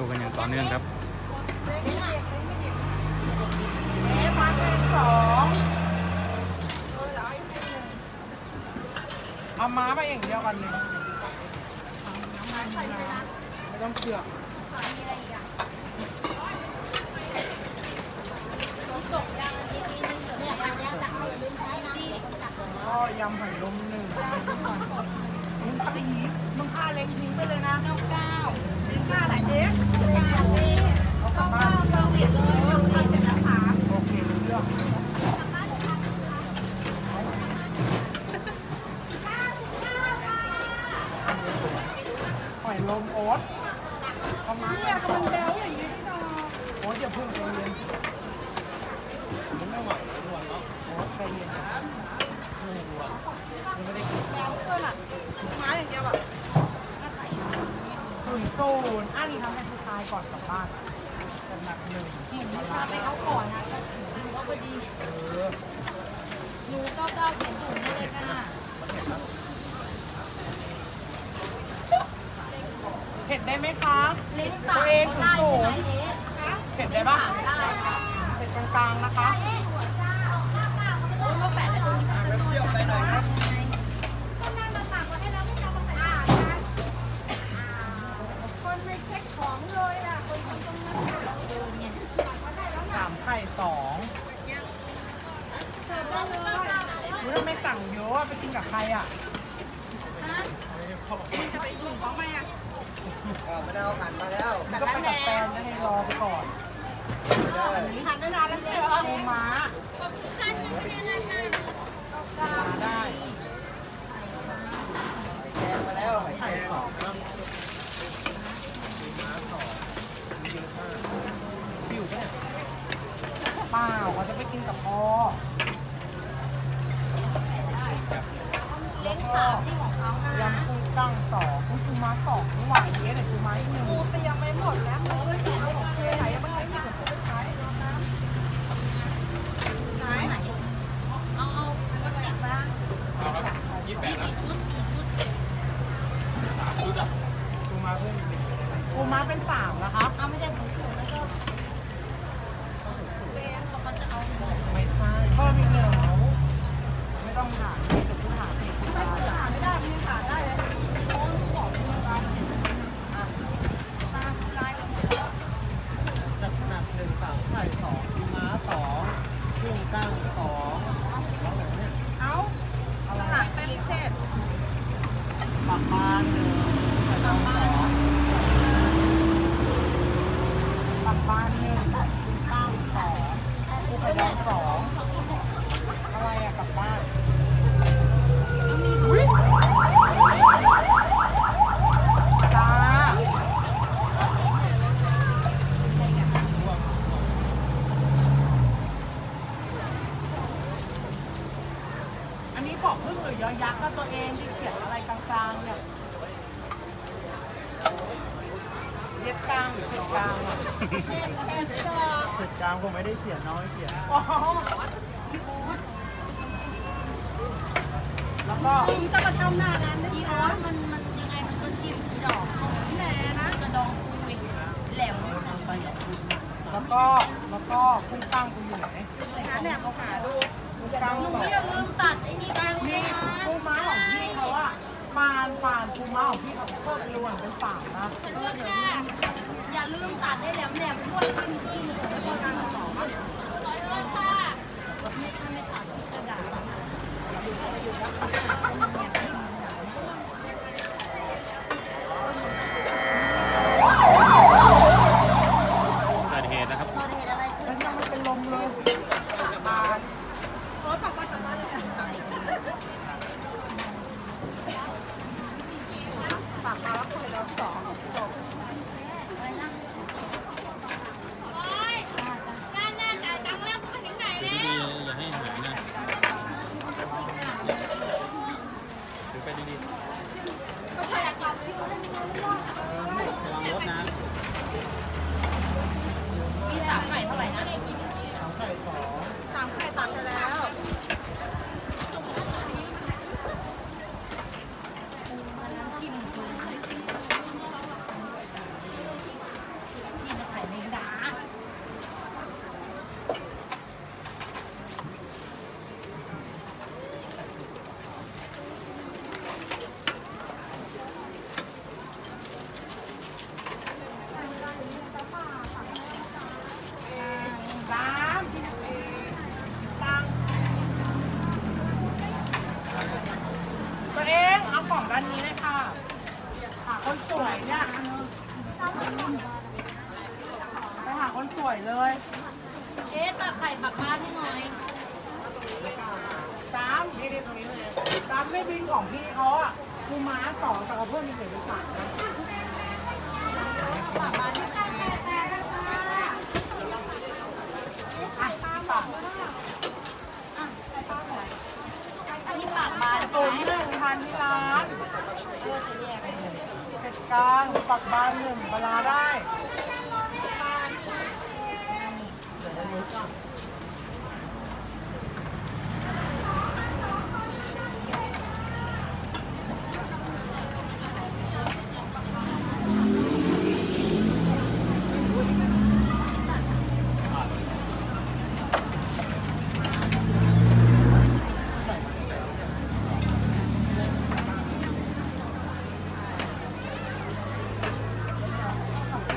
ูกันอย่างต่อเนื่องครับเอามาไปอย่างเดียวกันเลยไม่ต้องเชือกยำหอยลมหนึ่งมึงตีมึงฆ่าเล็งทิ้งไปเลยนะ เก้าเก้าเป็นค่าไหนเจ๊ เอากลับบ้าน เซอร์วิสเลยเซอร์วิสนะคะ โอเครู้เรื่อง หอยลมโอ๊ตเอามาเนี่ยกำลังเบลอย่างนี้ที่นอโอ๊ตอย่าเพิ่งใจเย็นมันไม่ไหวทุกวันแล้วโอ๊ตใจเย็นนะไม่รู้อะยังไม่ได้กินเพื่อนอะไม้อย่างเดียวอะศูนย์ศูนย์อันนี้ทำให้ผู้ชายก่อนกลับบ้านเป็นหนักหนึ่งเห็นพาไปเขาก่อนนะก็ถึงเขาพอดีเออยูเก้าเก้าเขียนถูกนี่เลยค่ะ เผ็ดได้ไหมคะเล้นสามได้ใช่ไหมเล้เผ็ดได้ปะได้ค่ะเผ็ดกลางๆนะคะโอ้ยมาแปะแล้วตรงนี้จะโดนจับได้ยังไงคนไม่เช็คของเลยอะคนทำตรงนั้นอะเดินเนี่ยสามไข่สองเสิร์ฟได้เลยรู้ทำไมสั่งเยอะอะไปกินกับใครอะจะไปอยู่ของไหมอะ ไม่ได้เอาหันมาแล้วก็ไปกับแฟนจะให้รอไปก่อนหันไปนานแล้วเนี่ยปูม้ามาได้มาแล้วไข่สองนะหิวปะเนี่ยเปล่าเขาจะไปกินกับพ่อเล้นสามที่ของเขานะยำปูตั้งสองกุ้งปูม้าสองไม่ไหวเยอะเลยปูม้าอีกหนึ่งปูเตรียมไม่หมดแล้วเออแต่เอาของเทไหนมันไม่หยิบของกูไปใช้รอบน้ ไหนไหนเอาเอาพลาสติกบ้างนี่กี่ชุดกี่ชุด ปูม้าเพิ่มอีกหนึ่งปูม้าเป็นสามนะคะ เอาไม่ได้ถุงถุงแล้วก็เลี้ยงก็เขาจะเอาหมด ไม่ใช่เพิ่มอีกหนึ่งไม่ต้องถามไม่ต้องถามอีกำไม่ขาดไม่ได้ไม่ขาดได้เลย โอ้ยบอกมีร้านเห็นตาลายไปหมด จัดหนักหนึ่งสามไข่สองปูม้าสองกุ้งกั้งสองแล้วอะไรเนี่ย เอาข้างหลังเต็มเช็ด ปากบานหนึ่งไข่ดาวสอง ปากบานหนึ่งกุ้งกั้งสองกุ้ข่ดาวสองอะไรอะกลับบ้านอุ้ยจ้า อันนี้บอกเพึ่งหรือยอยักษ์ก็ตัวเองที่เขียนอะไรกลางๆเนี่ย เรียกกลางหรือเขียนกลางอะแค่ก็แค่จะเขียนกลางผมไม่ได้เขียนน้อยเขียน อ๋อแล้วก็ผมจะมาทำหน้างานได้อีไหอมอมันมันยังไงมันก็จิ้มดอกแหนนะกระดองปุยแหลมแล้วก็แล้วก็กุ้งตั้งกูอยู่ไหนหาแหนบเอาขาดูหนูสองอย่ลืมตัดไอ้นี่บ้างนี่นะปูม้าของพี่เขาอะ ปานปานปูม้าของพี่เขาโคตรรวนเป็นสามนะ อย่าลืมตัดได้แหลมแหลมด้วยจิ้มจิ้มแล้วก็ตั้งสองขอโทษค่ะไม่ถ้าไม่ตัดที่กระดาษ เกิดเหตุนะครับ แล้วยังไม่เป็นลมเลย ปากมาแล้วไข่ดาวสองจบ อะไรนะ ดีๆอย่าให้หายนะถือไปดีๆระวังรถนะ มีสามไข่เท่าไหร่นะ สามไข่สอง สามไข่ตัดไปแล้ว อันนั้นจิ้มคือนี่นะ คนสวย เนี่ยไปหาคนสวยเลยเอ๊ะปากไข่ปากบ้านให้หน่อยตามนี่ตรงนี้เลยตามไม่บินของพี่เขาอะกูม้าสองแต่เขาเพิ่มอีกหนึ่งเป็นสามนะปากบ้านให้หน่อยอะตามปาก อันนี้ปากบาน ตุ ใช่ น ไหม หนึ่งพันที่ร้าน เออจะแยกกันเลย เผ็ดกลาง ปักบานหนึ่งปลาร้าได้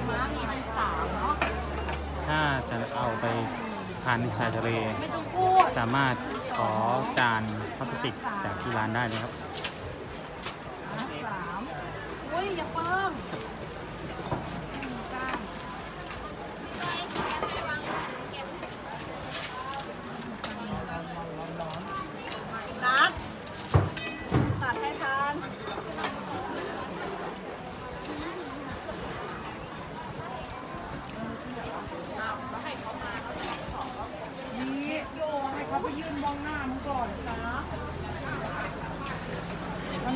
ม้ามีพันสามเนาะ ถ้าจะเอาไปทานในชายทะเลไม่ต้องพูดสามารถขอจานพลาสติกจากที่ร้านได้เลยครับ สามอุ้ยอย่าเพิ่ม นัดตัดให้ทาน นี่โยให้เขาไปยืนมองหน้ามึงก่อนนะมัน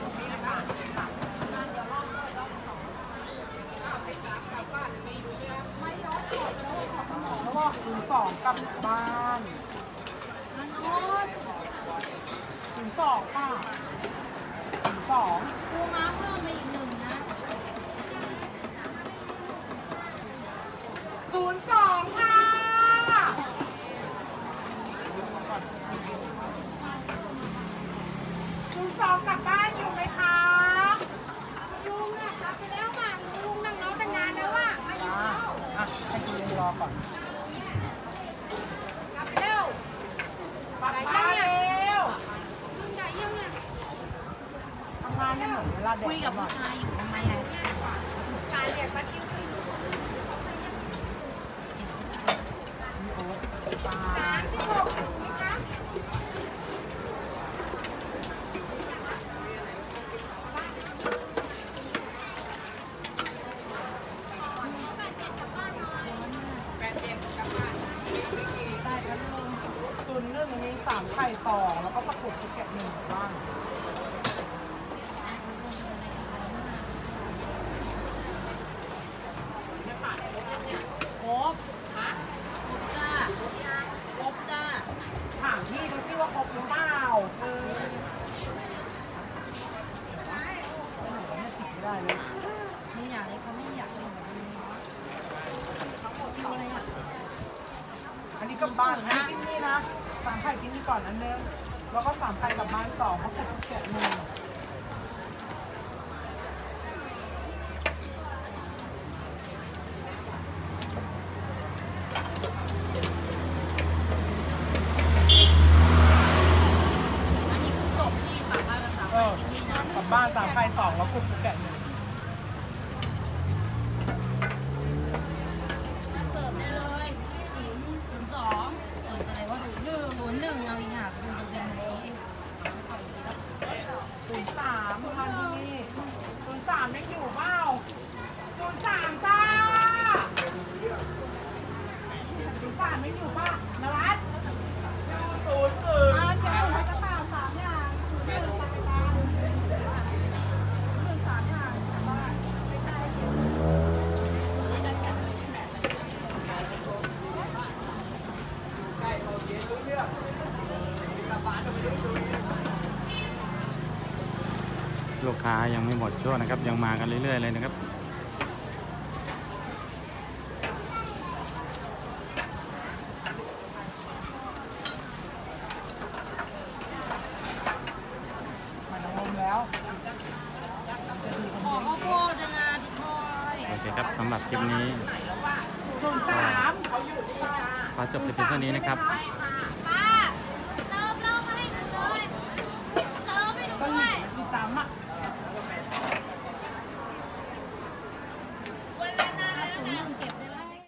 มึงไปไหนวะ แล้วบอกถึงสองกลับบ้าน มนุษย์ ถึงสองป่ะถึงสอง กูม้าเพิ่มไปอีกหนึ่งนะ ศูนย์สองค่ะศูนย์สองกลับบ้านอยู่ไหมคะ ลุงอะกลับไปแล้วมาลุงนั่งรอตั้งนานแล้วอะมาอยู่ อ่า แล้ว อะ ให้คุณรอก่อนกลับไปแล้วกลับบ้านเร็วลุงได้ยังอะทำงานไม่เหมือนเวลาเด็กคุยกับผู้ชายอยู่ทำไมอะการเรียกป้าทิวก็อยู่ตาสามสิบหกนะคะ ตุนนึ่งมีสามไข่สองแล้วก็ประกุดภูเก็ตหนึ่งบ้าง ครบฮะครบจ้าครบจ้าถามพี่ดูสิว่าครบหรือเปล่าเออไม่ได้เลยมึงอยากเลยเขาไม่อยากเลยแบบนี้ฟิวอะไรอะอันนี้กลับบ้านอันนี้กินนี่นะสามไข่กินนี่ก่อนอันนึงแล้วก็สามไข่กลับบ้านสองประกุดเก็ตหนึ่ง อันนี้คือจบที่ปากบ้านภาษา เอ ไทย อ กินนี่นะ กลั บ้านสามไข่สองแล้วกุณภูเก็ตหนึ่ง มาเสิร์ฟได้เลยศูนย์ศูนย์สองศูนย์อะไรวะศูนย์หนึ่งศูนย์หนึ่งเอาอีกห่าคุณจะเป็นเมื่อกี้ ศูนย์สามพันที่นี่ศูนย์สามยังอยู่เปล่าศูนย์สามจ้าศูนย์สามยังอยู่ป่ะนรัตศูนย์ศูนย์ อ่าเก็บถุงกระต่ายสามอย่างถุงหนึ่งปากกาถุงหนึ่งสามอย่างกลับบ้านไม่ใช่เก็บ ลูกค้ายังไม่หมดช่วงนะครับ ยังมากันเรื่อย ๆ เลยนะครับมันลงแล้วขอข้าวโพดนะนะดิทอยโอเคครับสำหรับคลิปนี้ศูนย์สามขอจบแต่เพียงเท่านี้นะครับค